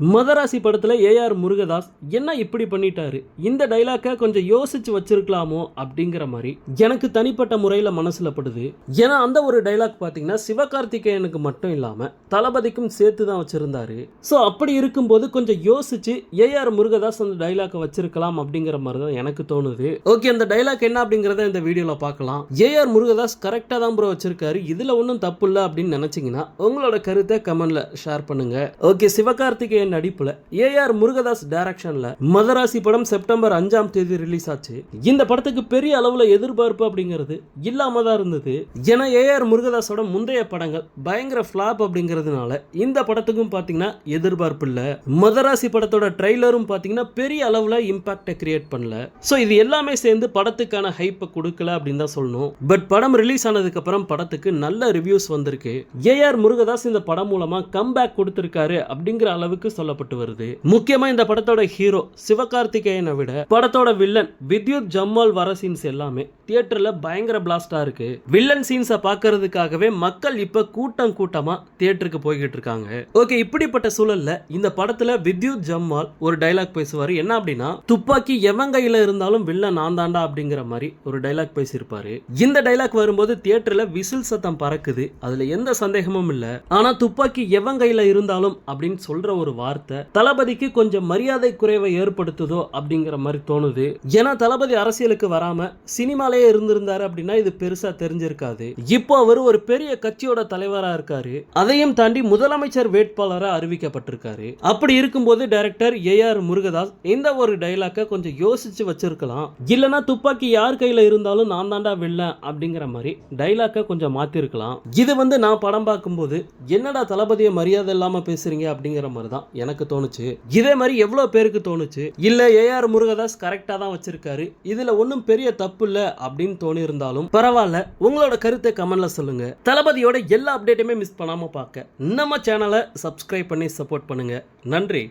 மதராசி படத்தில் ஏஆர் முருகதாஸ் என்ன இப்படி பண்ணிட்டாரு? இந்த டைலாக்கை கொஞ்சம் யோசிச்சு வச்சிருக்கலாமோ அப்படிங்கிற மாதிரி எனக்கு தனிப்பட்ட முறையில் மனசில் படுது. ஏன்னா அந்த ஒரு டைலாக் பார்த்தீங்கன்னா சிவகார்த்திகேயனுக்கு மட்டும் இல்லாமல் தளபதிக்கும் சேர்த்து தான் வச்சுருந்தாரு. ஸோ அப்படி இருக்கும்போது கொஞ்சம் யோசிச்சு ஏஆர் முருகதாஸ் அந்த டைலாக்கை வச்சிருக்கலாம் அப்படிங்கிற மாதிரி தான் எனக்கு தோணுது. ஓகே அந்த டைலாக் என்ன அப்படிங்கிறத இந்த வீடியோவில் பார்க்கலாம். ஏஆர் முருகதாஸ் கரெக்டாக தான் ப்ரோ வச்சிருக்காரு. இதில் ஒன்றும் தப்பு இல்லை அப்படின்னு நினச்சிங்கன்னா உங்களோட கருத்தை கமெண்டில் ஷேர் பண்ணுங்கள் ஓகே சிவகார்த்திகேயன் நடிப்புல ஏஆர் முருகதாஸ் டைரக்ஷன்ல மதராசி படம் செப்டம்பர் அஞ்சாம் தேதி ரிலீஸ் ஆச்சு. இந்த படத்துக்கு பெரிய அளவுல எதிர்பார்ப்பு அப்படிங்கிறது இல்லாம தான் இருந்தது. ஏன்னா ஏஆர் முருகதாஸோட முந்தைய படங்கள் பயங்கர ஃபிளாப் அப்படிங்கிறதுனால இந்த படத்துக்கும் பாத்தீங்கன்னா எதிர்பார்ப்பு இல்ல. மதராசி படத்தோட ட்ரெய்லரும் பாத்தீங்கன்னா பெரிய அளவுல இம்பாக்டை கிரியேட் பண்ணல. ஸோ இது எல்லாமே சேர்ந்து படத்துக்கான ஹைப்பை கொடுக்கல அப்படின்னு தான் சொல்லணும். பட் படம் ரிலீஸ் ஆனதுக்கு அப்புறம் படத்துக்கு நல்ல ரிவ்யூஸ் வந்திருக்கு. ஏஆர் முருகதாஸ் இந்த படம் மூலமா கம்பேக் கொடுத்திருக்காரு அப்படிங்கிற அளவுக்கு சொல்லப்பட்டு வருது. முக்கியமா இந்த படத்தோட ஹீரோ சிவகார்த்திகேயனை விட படத்தோட வில்லன் வித்யுத் ஜம்மால் வர சீன்ஸ் எல்லாமே தியேட்டர்ல பயங்கர பிளாஸ்டா இருக்கு. வில்லன் சீன்ஸை பாக்குறதுக்காகவே மக்கள் இப்ப கூட்டம் கூட்டமா தியேட்டருக்கு போய்கிட்டு இருக்காங்க. ஓகே இப்படிப்பட்ட சூழல்ல இந்த படத்துல வித்யுத் ஜம்மால் ஒரு டைலாக் பேசுவாரு. என்ன அப்படின்னா துப்பாக்கி எவன் கையில இருந்தாலும் வில்லன் நான் தாண்டா அப்படிங்கிற மாதிரி ஒரு டைலாக் பேசியிருப்பாரு. இந்த டைலாக் வரும்போது தியேட்டர்ல விசில் சத்தம் பறக்குது. அதுல எந்த சந்தேகமும் இல்ல. ஆனா துப்பாக்கி எவன் கையில இருந்தாலும் அப்படின்னு சொல்ற ஒரு வார்த்தை தளபதிக்கு கொஞ்சம் மரியாதை குறைவை ஏற்படுத்துதோ அப்படிங்கிற மாதிரி தோணுது. ஏன்னா தளபதி அரசியலுக்கு வராம சினிமாலேயே இருந்திருந்தாரு அப்படின்னா இது பெருசா தெரிஞ்சிருக்காது. இப்போ அவர் ஒரு பெரிய கட்சியோட தலைவரா இருக்காரு. அதையும் தாண்டி முதலமைச்சர் வேட்பாளராக அறிவிக்கப்பட்டிருக்காரு. அப்படி இருக்கும்போது டைரக்டர் ஏஆர் முருகதாஸ் இந்த ஒரு டைலாக்கை கொஞ்சம் யோசிச்சு வச்சிருக்கலாம். இல்லனா துப்பாக்கி யார் கையில இருந்தாலும் நான் தாண்டா வெல்ல அப்படிங்கிற மாதிரி டைலாக்கை கொஞ்சம் மாத்திருக்கலாம். இது வந்து நான் படம் பார்க்கும்போது என்னடா தளபதியை மரியாதை இல்லாம பேசுறீங்க அப்படிங்கிற மாதிரி தான் எனக்கு தோணுச்சு. இதே மாதிரி எவ்வளோ பேருக்கு தோணுச்சு? இல்லை ஏஆர் முருகதாஸ் கரெக்டாக தான் வச்சிருக்காரு. இதில் ஒன்றும் பெரிய தப்பு இல்லை அப்படின்னு தோணி இருந்தாலும் பரவாயில்ல உங்களோட கருத்தை கமெண்ட்ல சொல்லுங்க. தளபதியோட எல்லா அப்டேட்டுமே மிஸ் பண்ணாமல் பார்க்க. நம்ம சேனலை சப்ஸ்கிரைப் பண்ணி சப்போர்ட் பண்ணுங்க. நன்றி.